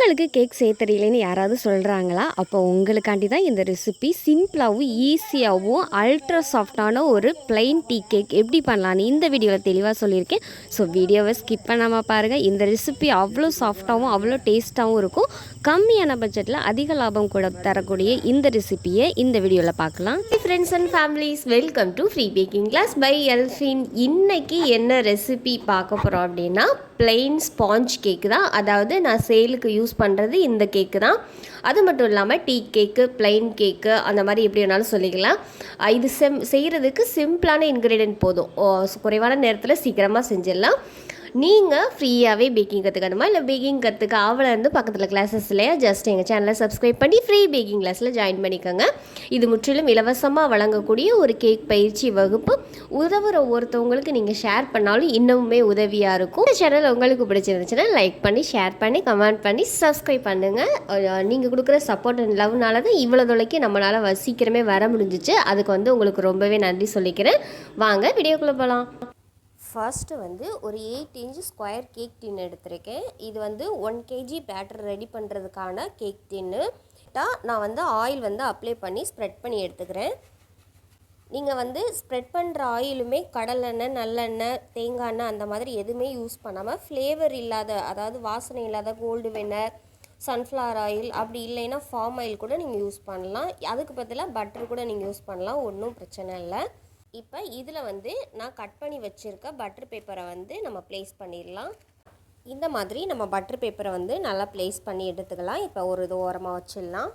உங்களுக்கு கேக் செய்ய தெரியலன்னு யாராவது சொல்கிறாங்களா அப்போ உங்களுக்காண்டி தான் இந்த ரெசிபி சிம்பிளாகவும் ஈஸியாகவும் அல்ட்ரா சாஃப்டான ஒரு பிளைன் டீ கேக் எப்படி பண்ணலான்னு இந்த வீடியோவில் தெளிவாக சொல்லியிருக்கேன். ஸோ வீடியோவை ஸ்கிப் பண்ணாமல் பாருங்கள் இந்த ரெசிபி அவ்வளோ சாஃப்டாகவும் அவ்வளோ டேஸ்ட்டாகவும் இருக்கும். கம்மியான பட்ஜெட்டில் அதிக லாபம் கூட தரக்கூடிய இந்த ரெசிபியை இந்த வீடியோவில் பார்க்கலாம். Friends and families welcome to free baking class by Elfin இன்னைக்கு என்ன ரெசிபி பார்க்க போகிறோம் அப்படின்னா பிளெயின் ஸ்பாஞ்ச் கேக்கு தான். அதாவது நான் சேலுக்கு யூஸ் பண்ணுறது இந்த கேக்கு தான். அது மட்டும் இல்லாமல் டீ கேக்கு ப்ளைன் கேக்கு அந்த மாதிரி எப்படி வேணாலும் சொல்லிக்கலாம். இது செம் செய்கிறதுக்கு சிம்பிளான இன்க்ரீடியன்ட் போதும். ஓ, குறைவான நேரத்தில் சீக்கிரமாக செஞ்சிடலாம். நீங்கள் ஃப்ரீயாகவே பேக்கிங் கற்றுக்கணுமா இல்லை பேக்கிங் கற்றுக்க ஆவலாக இருந்து பக்கத்தில் கிளாஸஸ்லையே ஜஸ்ட் எங்கள் சேனலை சப்ஸ்கிரைப் பண்ணி ஃப்ரீ பேக்கிங் கிளாஸில் ஜாயின் பண்ணிக்கோங்க. இது முற்றிலும் இலவசமாக வழங்கக்கூடிய ஒரு கேக் பயிற்சி வகுப்பு. உதவுற ஒருத்தவங்களுக்கு நீங்கள் ஷேர் பண்ணாலும் இன்னமுமே உதவியாக இருக்கும். இந்த சேனல் உங்களுக்கு பிடிச்சிருந்துச்சுன்னா லைக் பண்ணி ஷேர் பண்ணி கமெண்ட் பண்ணி சப்ஸ்கிரைப் பண்ணுங்கள் நீங்கள் கொடுக்குற சப்போர்ட் அண்ட் லவ்னால தான் இவ்வளோ தொலைக்கு நம்மளால் சீக்கிரமே வர முடிஞ்சிச்சு. அதுக்கு வந்து உங்களுக்கு ரொம்பவே நன்றி சொல்லிக்கிறேன். வாங்க வீடியோக்குள்ளே போகலாம் ஃபர்ஸ்ட்டு வந்து ஒரு eight inch square cake tin எடுத்திருக்கேன். இது வந்து ஒன் கேஜி பேட்டர் ரெடி பண்ணுறதுக்கான கேக் டின்னு நான் வந்து ஆயில் வந்து அப்ளை பண்ணி ஸ்ப்ரெட் பண்ணி எடுத்துக்கிறேன். நீங்கள் வந்து ஸ்ப்ரெட் பண்ணுற ஆயிலுமே கடலெண்ணெய் நல்லெண்ணெய் தேங்காய் எண்ணெய் அந்த மாதிரி எதுவுமே யூஸ் பண்ணாமல் ஃப்ளேவர் இல்லாத அதாவது வாசனை இல்லாத கோல்டு வெண்ணெய் சன்ஃப்ளவர் ஆயில் அப்படி இல்லைன்னா ஃபார்ம் ஆயில் கூட நீங்கள் யூஸ் பண்ணலாம். அதுக்கு பதிலாக பட்டர் கூட நீங்கள் யூஸ் பண்ணலாம். ஒன்றும் பிரச்சனை இல்லை. இப்போ இதில் வந்து நான் கட் பண்ணி வச்சுருக்க பட்டர் பேப்பரை வந்து நம்ம ப்ளேஸ் பண்ணிடலாம். இந்த மாதிரி நம்ம பட்டர் பேப்பரை வந்து நல்லா ப்ளேஸ் பண்ணி எடுத்துக்கலாம். இப்போ ஒரு இது ஓரமாக வச்சிடலாம்.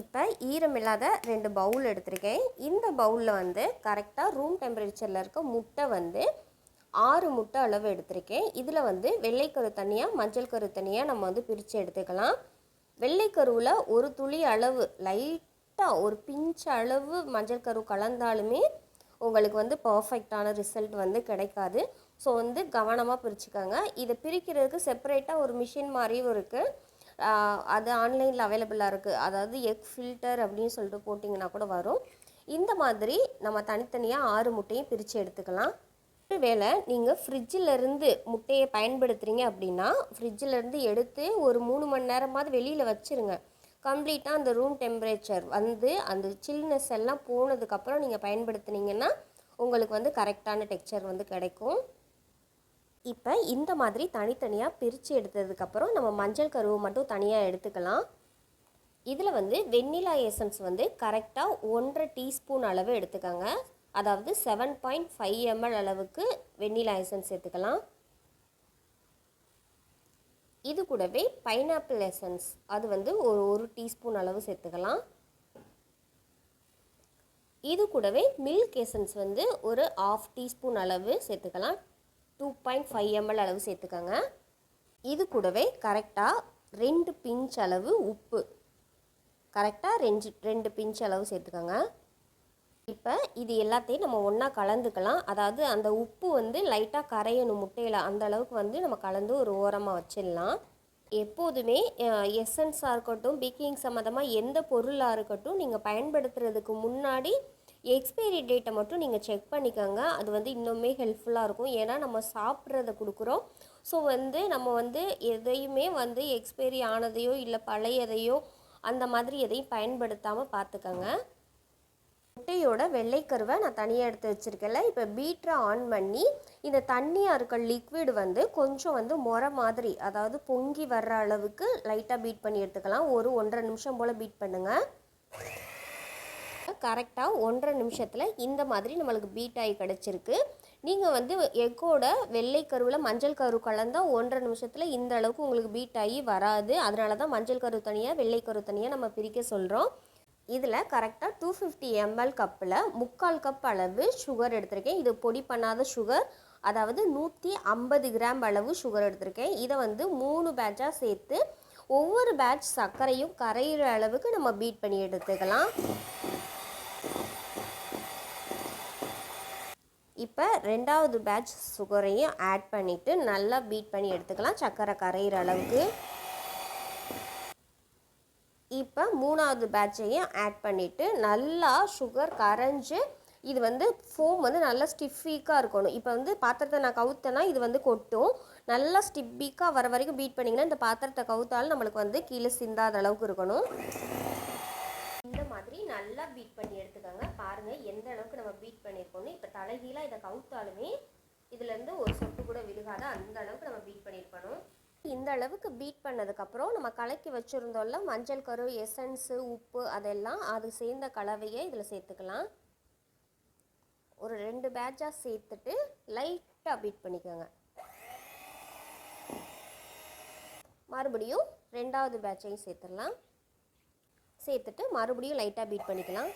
இப்போ ஈரமில்லாத ரெண்டு பவுல் எடுத்திருக்கேன். இந்த பவுலில் வந்து கரெக்டாக ரூம் டெம்பரேச்சரில் இருக்க முட்டை வந்து ஆறு முட்டை அளவு எடுத்திருக்கேன். இதில் வந்து வெள்ளைக்கரு தனியாக மஞ்சள் கரு தனியாக நம்ம வந்து பிரித்து எடுத்துக்கலாம். வெள்ளைக்கருவில் ஒரு துளி அளவு லைட்டாக ஒரு பிஞ்ச் அளவு மஞ்சள் கரு கலந்தாலுமே உங்களுக்கு வந்து பர்ஃபெக்டான ரிசல்ட் வந்து கிடைக்காது. ஸோ வந்து கவனமாக பிரிச்சுக்கோங்க. இதை பிரிக்கிறதுக்கு செப்பரேட்டாக ஒரு மிஷின் மாதிரியும் இருக்குது அது ஆன்லைனில் அவைலபிளாக இருக்குது அதாவது எக் ஃபில்டர் அப்படின்னு சொல்லிட்டு போட்டிங்கன்னா கூட வரும். இந்த மாதிரி நம்ம தனித்தனியாக ஆறு முட்டையும் பிரித்து எடுத்துக்கலாம். ஒருவேளை நீங்கள் ஃப்ரிட்ஜில் இருந்து முட்டையை பயன்படுத்துகிறீங்க அப்படின்னா ஃப்ரிட்ஜிலேருந்து எடுத்து ஒரு மூணு மணி நேரமாவது வெளியில் வச்சுருங்க. கம்ப்ளீட்டாக அந்த ரூம் டெம்பரேச்சர் வந்து அந்த சில்னஸ் எல்லாம் போனதுக்கப்புறம் நீங்கள் பயன்படுத்துனீங்கன்னா உங்களுக்கு வந்து கரெக்டான டெக்ஸ்சர் வந்து கிடைக்கும். இப்போ இந்த மாதிரி தனித்தனியாக பிரித்து எடுத்ததுக்கப்புறம் நம்ம மஞ்சள் கருவு மட்டும் தனியாக எடுத்துக்கலாம். இதில் வந்து வெண்ணிலா எசன்ஸ் வந்து கரெக்டாக ஒன்றரை டீஸ்பூன் அளவு எடுத்துக்கோங்க. அதாவது செவன் பாயிண்ட் ஃபைவ் எம்எல் அளவுக்கு வெண்ணிலா எசன்ஸ் எடுத்துக்கலாம் இது கூடவே பைனாப்பிள் எசன்ஸ் அது வந்து ஒரு ஒரு டீஸ்பூன் அளவு சேர்த்துக்கலாம். இது கூடவே மில்க் எசன்ஸ் வந்து ஒரு ஆஃப் டீஸ்பூன் அளவு சேர்த்துக்கலாம். டூ பாயிண்ட் ஃபைவ் எம்எல் அளவு சேர்த்துக்கோங்க. இது கூடவே கரெக்டாக ரெண்டு பிஞ்ச் அளவு உப்பு. கரெக்டாக ரெஞ்சு ரெண்டு பிஞ்ச் அளவு சேர்த்துக்கோங்க. இப்போ இது எல்லாத்தையும் நம்ம ஒன்றா கலந்துக்கலாம். அதாவது அந்த உப்பு வந்து லைட்டாக கரையணும் முட்டையில் அந்த அளவுக்கு வந்து நம்ம கலந்து ஒரு ஓரமாக வச்சிடலாம். எப்போதுமே எசன்ஸாக இருக்கட்டும் பேக்கிங் சம்மந்தமாக எந்த பொருளாக இருக்கட்டும் நீங்கள் பயன்படுத்துறதுக்கு முன்னாடி எக்ஸ்பைரி டேட்டை மட்டும் நீங்கள் செக் பண்ணிக்கோங்க. அது வந்து இன்னுமே ஹெல்ப்ஃபுல்லாக இருக்கும். ஏன்னா நம்ம சாப்பிட்றத கொடுக்குறோம். ஸோ வந்து நம்ம வந்து எதையுமே வந்து எக்ஸ்பைரி ஆனதையோ இல்லை பழையதையோ அந்த மாதிரி எதையும் பயன்படுத்தாமல் பார்த்துக்கோங்க. முட்டையோட வெள்ளைக்கருவை நான் தனியாக எடுத்து வச்சுருக்கேன்ல. இப்போ பீட்ரை ஆன் பண்ணி இந்த தண்ணியாக இருக்க லிக்விட் வந்து கொஞ்சம் வந்து முறை மாதிரி அதாவது பொங்கி வர்ற அளவுக்கு லைட்டாக பீட் பண்ணி எடுத்துக்கலாம். ஒரு ஒன்றரை நிமிஷம் போல் பீட் பண்ணுங்கள் கரெக்டாக ஒன்றரை நிமிஷத்தில் இந்த மாதிரி நம்மளுக்கு பீட் ஆகி கிடச்சிருக்கு. நீங்கள் வந்து எக்கோட வெள்ளை கருவில் மஞ்சள் கரு கலந்தால் ஒன்றரை நிமிஷத்தில் இந்த அளவுக்கு உங்களுக்கு பீட் ஆகி வராது. அதனால தான் மஞ்சள் கரு தனியாக வெள்ளை கரு தனியாக நம்ம பிரிக்க சொல்கிறோம் இதில் கரெக்டாக டூ ஃபிஃப்டி எம்எல் கப்பில் முக்கால் கப் அளவு சுகர் எடுத்திருக்கேன். இது பொடி பண்ணாத சுகர் அதாவது நூற்றி ஐம்பது கிராம் அளவு சுகர் எடுத்திருக்கேன். இதை வந்து மூணு பேட்சாக சேர்த்து ஒவ்வொரு பேட்ச் சர்க்கரையும் கரையிற அளவுக்கு நம்ம பீட் பண்ணி எடுத்துக்கலாம். இப்போ ரெண்டாவது பேட்ச் சுகரையும் ஆட் பண்ணிவிட்டு நல்லா பீட் பண்ணி எடுத்துக்கலாம். சர்க்கரை கரையிற அளவுக்கு. இப்போ மூணாவது பேட்சையும் ஆட் பண்ணிவிட்டு நல்லா சுகர் கரைஞ்சி இது வந்து ஃபோம் வந்து நல்லா ஸ்டிஃபீக்காக இருக்கணும். இப்போ வந்து பாத்திரத்தை நான் கவுத்தேன்னா இது வந்து கொட்டும். நல்லா ஸ்டிப்பிக்காக வர வரைக்கும் பீட் பண்ணிங்கன்னா இந்த பாத்திரத்தை கவுத்தாலும் நம்மளுக்கு வந்து கீழே சிந்தாத அளவுக்கு இருக்கணும். இந்த மாதிரி நல்லா பீட் பண்ணி எடுத்துக்கோங்க. பாருங்கள் எந்த அளவுக்கு நம்ம பீட் பண்ணியிருக்கோம்னு இப்போ தலைகீழாக இதை கவுத்தாலுமே இதுலேருந்து ஒரு சொட்டு கூட விழுகாத அந்த அளவுக்கு நம்ம பீட் பண்ணியிருக்கணும் இந்த அளவுக்கு பீட் பண்ணதுக்கப்புறம் நம்ம கலக்கி வச்சுருந்தோம்ல மஞ்சள் கரு எசன்ஸு உப்பு அதெல்லாம் அது சேர்ந்த கலவையை இதில் சேர்த்துக்கலாம். ஒரு ரெண்டு பேட்சாக சேர்த்துட்டு லைட்டாக பீட் பண்ணிக்கோங்க. மறுபடியும் ரெண்டாவது பேட்சையும் சேர்த்துடலாம். சேர்த்துட்டு மறுபடியும் லைட்டாக பீட் பண்ணிக்கலாம்.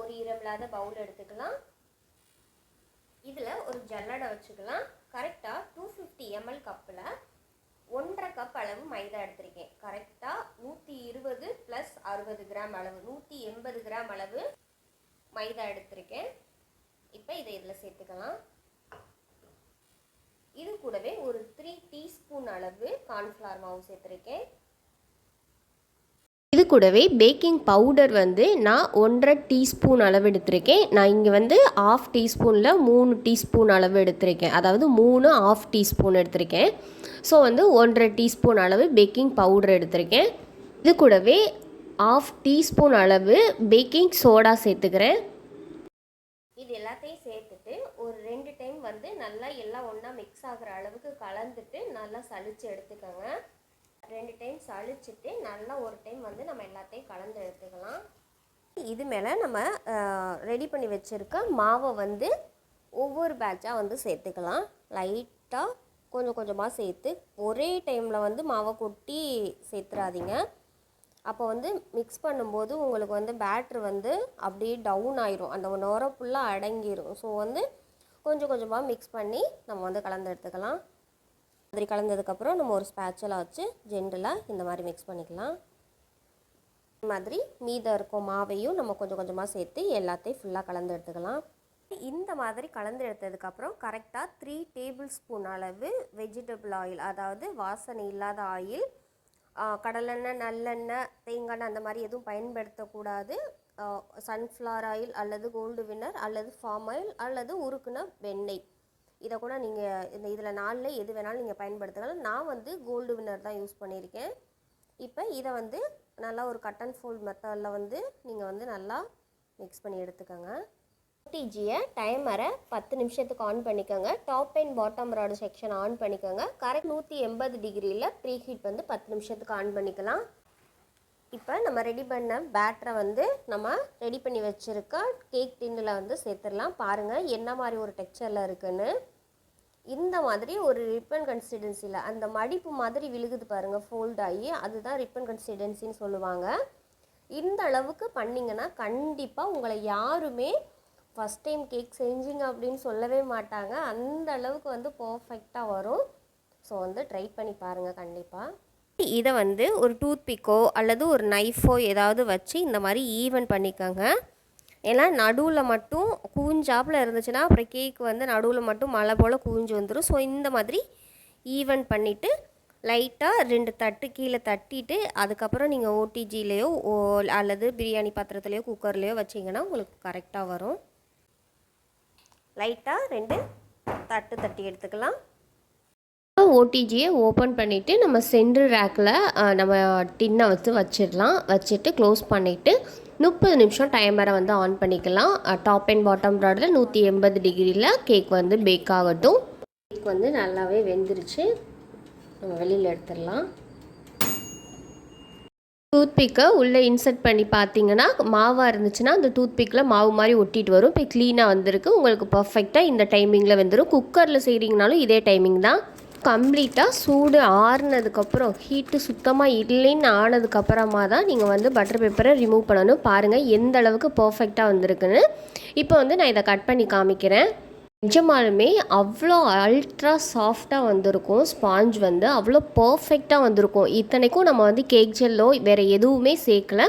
ஒரு ஈரமில்லாத பவுல் எடுத்துக்கலாம். இதில் ஒரு ஜல்லடை வச்சுக்கலாம். கரெக்டாக டூ ஃபிஃப்டி எம்எல் கப்பில் ஒன்றரை கப் அளவு மைதா எடுத்திருக்கேன். கரெக்டாக நூற்றி இருபது ப்ளஸ் அறுபது கிராம் அளவு நூற்றி எண்பது கிராம் அளவு மைதா எடுத்திருக்கேன். இப்போ இதை இதில் சேர்த்துக்கலாம். இது கூடவே ஒரு த்ரீ டீஸ்பூன் அளவு கார்ன்ஃப்ளவர் மாவு சேர்த்துருக்கேன். கூடவே பேக்கிங் பவுடர் வந்து நான் ஒன்றரை டீஸ்பூன் அளவு எடுத்திருக்கேன் நான் இங்கே வந்து ஆஃப் டீஸ்பூனில் மூணு டீஸ்பூன் அளவு எடுத்திருக்கேன் அதாவது மூணு ஆஃப் டீஸ்பூன் எடுத்திருக்கேன். ஸோ வந்து ஒன்றரை டீஸ்பூன் அளவு பேக்கிங் பவுடர் எடுத்திருக்கேன். இது கூடவே ஆஃப் டீஸ்பூன் அளவு பேக்கிங் சோடா சேர்த்துக்கிறேன். இது எல்லாத்தையும் சேர்த்துட்டு ஒரு ரெண்டு டைம் வந்து நல்லா எல்லாம் ஒன்றா மிக்ஸ் ஆகுற அளவுக்கு கலந்துட்டு நல்லா சளிச்சு எடுத்துக்கோங்க. ரெண்டு டைம் சளிச்சுட்டு நல்லா ஒரு டைம் வந்து நம்ம எல்லாத்தையும் கலந்து எடுத்துக்கலாம். இது மேலே நம்ம ரெடி பண்ணி வச்சுருக்க மாவை வந்து ஒவ்வொரு பேட்சாக வந்து சேர்த்துக்கலாம். லைட்டாக கொஞ்சம் கொஞ்சமாக சேர்த்து ஒரே டைமில் வந்து மாவை கொட்டி சேர்த்துறாதீங்க. அப்போ வந்து மிக்ஸ் பண்ணும்போது உங்களுக்கு வந்து பேட்ரு வந்து அப்படியே டவுன் ஆயிரும். அந்த நுர ஃபுல்லாக அடங்கிரும். ஸோ வந்து கொஞ்சம் கொஞ்சமாக மிக்ஸ் பண்ணி நம்ம வந்து கலந்து எடுத்துக்கலாம். மாதிரி கலந்ததுக்கப்புறம் நம்ம ஒரு ஸ்பேச்சலாக வச்சு ஜென்ரலாக இந்த மாதிரி மிக்ஸ் பண்ணிக்கலாம். இந்த மாதிரி மீதம் இருக்கும் மாவையும் நம்ம கொஞ்சம் கொஞ்சமாக சேர்த்து எல்லாத்தையும் ஃபுல்லாக கலந்து எடுத்துக்கலாம். இந்த மாதிரி கலந்து எடுத்ததுக்கப்புறம் கரெக்டாக த்ரீ டேபிள் ஸ்பூன் அளவு வெஜிடபிள் ஆயில் அதாவது வாசனை இல்லாத ஆயில் கடலெண்ணெய் நல்லெண்ணெய் தேங்காய் அந்த மாதிரி எதுவும் பயன்படுத்தக்கூடாது. சன்ஃப்ளவர் ஆயில் அல்லது கோல்டு வின்னர் அல்லது ஃபார்ம் ஆயில் அல்லது உருக்குன வெண்ணெய். இதை கூட நீங்கள் இந்த இதில் நாளில் எது வேணாலும் நீங்கள் பயன்படுத்தலாம் நான் வந்து கோல்டு வின்னர் தான் யூஸ் பண்ணியிருக்கேன். இப்போ இதை வந்து நல்லா ஒரு கட் அண்ட் ஃபோல்ட் மெத்தடில் வந்து நீங்கள் வந்து நல்லா மிக்ஸ் பண்ணி எடுத்துக்கோங்க. ஓடிஜியை டைமரை பத்து நிமிஷத்துக்கு ஆன் பண்ணிக்கோங்க. Top and bottom rod section on பண்ணிக்கோங்க. கரெக்ட் நூற்றி எண்பது டிகிரியில் ப்ரீ ஹீட் வந்து பத்து நிமிஷத்துக்கு ஆன் பண்ணிக்கலாம். இப்போ நம்ம ரெடி பண்ண பேட்டரை வந்து நம்ம ரெடி பண்ணி வச்சுருக்க கேக் டின்னில் வந்து சேர்த்துடலாம். பாருங்கள் என்ன மாதிரி ஒரு டெக்ஸ்சரில் இருக்குதுன்னு இந்த மாதிரி ஒரு ரிப்பன் கன்சிஸ்டன்சியில் அந்த மடிப்பு மாதிரி விழுகுது பாருங்கள் ஃபோல்ட் ஆகி அதுதான் ரிப்பன் கன்சிஸ்டன்சின்னு சொல்லுவாங்க. இந்த அளவுக்கு பண்ணிங்கன்னா கண்டிப்பாக உங்களை யாருமே ஃபஸ்ட் டைம் கேக் செஞ்சிங்க அப்படின்னு சொல்லவே மாட்டாங்க. அந்த அளவுக்கு வந்து பர்ஃபெக்டாக வரும். ஸோ வந்து ட்ரை பண்ணி பாருங்கள் கண்டிப்பாக இதை வந்து ஒரு டூத் பிக்கோ அல்லது ஒரு நைஃபோ ஏதாவது வச்சு இந்த மாதிரி ஈவன் பண்ணிக்கோங்க. ஏன்னா நடுவில் மட்டும் கூஞ்சாப்பில் இருந்துச்சுன்னா அப்புறம் கேக் வந்து நடுவில் மட்டும் மழை போல் கூஞ்சு வந்துடும் ஸோ இந்த மாதிரி ஈவன் பண்ணிவிட்டு லைட்டாக ரெண்டு தட்டு கீழே தட்டிட்டு அதுக்கப்புறம் நீங்கள் ஓடிஜிலேயோ ஓ அல்லது பிரியாணி பாத்திரத்துலேயோ குக்கர்லேயோ வச்சிங்கன்னா உங்களுக்கு கரெக்டாக வரும். லைட்டாக ரெண்டு தட்டு தட்டி எடுத்துக்கலாம். ஓடிஜியை ஓப்பன் பண்ணிவிட்டு நம்ம சென்ட்ரு ரேக்கில் நம்ம டின்னை வச்சு வச்சிடலாம். வச்சுட்டு க்ளோஸ் பண்ணிவிட்டு முப்பது நிமிஷம் டைமரை வந்து ஆன் பண்ணிக்கலாம். டாப் அண்ட் பாட்டம் ப்ராடில் நூற்றி எண்பது டிகிரியில் கேக் வந்து பேக் ஆகட்டும். கேக் வந்து நல்லாவே வெந்துருச்சு. நம்ம வெளியில் எடுத்துடலாம். டூத்பிக்கை உள்ளே இன்சர்ட் பண்ணி பார்த்தீங்கன்னா மாவாக இருந்துச்சுன்னா அந்த டூத்பிக்கில் மாவு மாதிரி ஒட்டிட்டு வரும். இப்போ க்ளீனாக வந்திருக்கு. உங்களுக்கு பர்ஃபெக்டாக இந்த டைமிங்கில் வந்துடும் குக்கரில் செய்கிறீங்கனாலும் இதே டைமிங் தான். கம்ப்ளீட்டாக சூடு ஆறுனதுக்கப்புறம் ஹீட்டு சுத்தமாக இல்லைன்னு ஆனதுக்கப்புறமா தான் நீங்கள் வந்து பட்டர் பேப்பரை ரிமூவ் பண்ணணும். பாருங்கள் எந்த அளவுக்கு பர்ஃபெக்டாக வந்திருக்குன்னு. இப்போ வந்து நான் இதை கட் பண்ணி காமிக்கிறேன். நிஜமாலுமே அவ்வளோ அல்ட்ரா சாஃப்டாக வந்திருக்கும். ஸ்பாஞ்ச் வந்து அவ்வளோ பர்ஃபெக்டாக வந்திருக்கும். இத்தனைக்கும் நம்ம வந்து கேக் ஜெல்லோ வேறு எதுவுமே சேர்க்கல.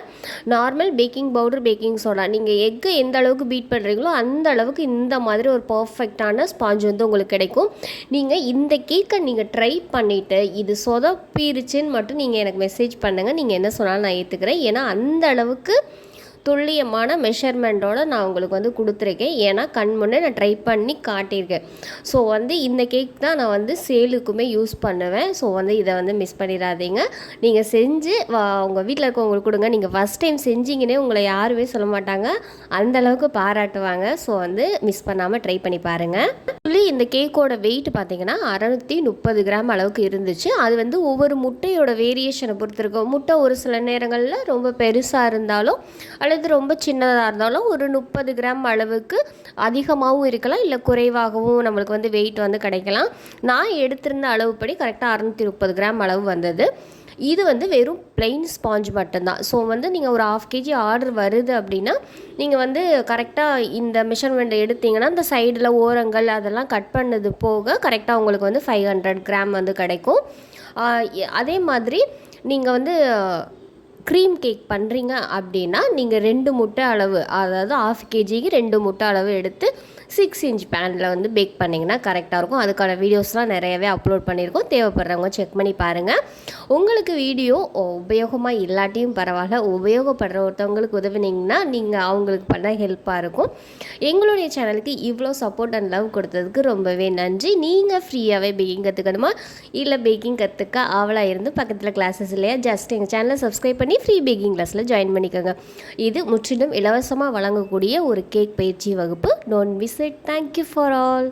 Normal baking powder baking soda நீங்கள் எக்கு எந்த அளவுக்கு பீட் பண்ணுறீங்களோ அந்த அளவுக்கு இந்த மாதிரி ஒரு பர்ஃபெக்டான ஸ்பாஞ்ச் வந்து உங்களுக்கு கிடைக்கும். நீங்கள் இந்த கேக்கை நீங்கள் ட்ரை பண்ணிவிட்டு இது சொதப்பிருச்சுன்னு மட்டும் நீங்கள் எனக்கு மெசேஜ் பண்ணுங்கள் நீங்கள் என்ன சொன்னாலும் நான் ஏற்றுக்கிறேன் ஏன்னா அந்த அளவுக்கு துல்லியமான மெஷர்மெண்ட்டோட நான் உங்களுக்கு வந்து கொடுத்துருக்கேன். ஏன்னா கண் முன்னே நான் ட்ரை பண்ணி காட்டியிருக்கேன். ஸோ வந்து இந்த கேக் தான் நான் வந்து சேலுக்குமே யூஸ் பண்ணுவேன். ஸோ வந்து இதை வந்து மிஸ் பண்ணிடாதீங்க. நீங்கள் செஞ்சு உங்கள் வீட்டில் இருக்கவங்களுக்கு கொடுங்க. நீங்கள் ஃபஸ்ட் டைம் செஞ்சீங்கன்னே உங்களை யாருமே சொல்ல மாட்டாங்க. அந்த அளவுக்கு பாராட்டுவாங்க. ஸோ வந்து மிஸ் பண்ணாமல் ட்ரை பண்ணி பாருங்கள் சொல்லி இந்த கேக்கோட வெயிட் பார்த்தீங்கன்னா அறநூற்றி முப்பது கிராம் அளவுக்கு இருந்துச்சு. அது வந்து ஒவ்வொரு முட்டையோட வேரியேஷனை பொறுத்து இருக்கும் முட்டை ஒரு சில நேரங்களில் ரொம்ப பெருசாக இருந்தாலும் அல்லது ரொம்ப சின்னதாக இருந்தாலும் ஒரு முப்பது கிராம் அளவுக்கு அதிகமாகவும் இருக்கலாம். இல்லை குறைவாகவும் நம்மளுக்கு வந்து வெயிட் வந்து கிடைக்கலாம். நான் எடுத்திருந்த அளவுப்படி கரெக்டாக அறநூற்றி முப்பது கிராம் அளவு வந்தது. இது வந்து வெறும் பிளெயின் ஸ்பாஞ்ச் மட்டும்தான். ஸோ வந்து நீங்கள் ஒரு ஆஃப் கேஜி ஆர்டர் வருது அப்படின்னா நீங்கள் வந்து கரெக்டாக இந்த மெஷர்மெண்ட் எடுத்தீங்கன்னா இந்த சைடில் ஓரங்கள் அதெல்லாம் கட் பண்ணது போக கரெக்டாக உங்களுக்கு வந்து ஃபைவ் ஹண்ட்ரட் கிராம் வந்து கிடைக்கும். அதே மாதிரி நீங்கள் வந்து க்ரீம் கேக் பண்ணுறீங்க அப்படின்னா நீங்கள் ரெண்டு முட்டை அளவு அதாவது ஆஃப் கேஜிக்கு ரெண்டு முட்டை அளவு எடுத்து சிக்ஸ் இன்ச் பேனில் வந்து பேக் பண்ணிங்கன்னா கரெக்டாக இருக்கும். அதுக்கான வீடியோஸ்லாம் நிறையவே அப்லோட் பண்ணியிருக்கோம். தேவைப்படுறவங்க செக் பண்ணி பாருங்கள் உங்களுக்கு வீடியோ உபயோகமாக இல்லாட்டியும் பரவாயில்ல. உபயோகப்படுற ஒருத்தவங்களுக்கு உதவினீங்கன்னா நீங்கள் அவங்களுக்கு பண்ண ஹெல்ப்பாக இருக்கும். எங்களுடைய சேனலுக்கு இவ்வளோ சப்போர்ட் அண்ட் லவ் கொடுத்ததுக்கு ரொம்பவே நன்றி. நீங்கள் ஃப்ரீயாகவே பேக்கிங் கற்றுக்கணுமா இல்லை பேக்கிங் கற்றுக்க ஆவலாக இருந்து பக்கத்தில் கிளாஸஸ் இல்லையா? ஜஸ்ட் எங்கள் சேனலை சப்ஸ்கிரைப் பண்ணி ஃப்ரீ பேக்கிங் கிளாஸில் ஜாயின் பண்ணிக்கோங்க. இது முற்றிலும் இலவசமாக வழங்கக்கூடிய ஒரு கேக் பயிற்சி வகுப்பு. Don't miss it thank you for all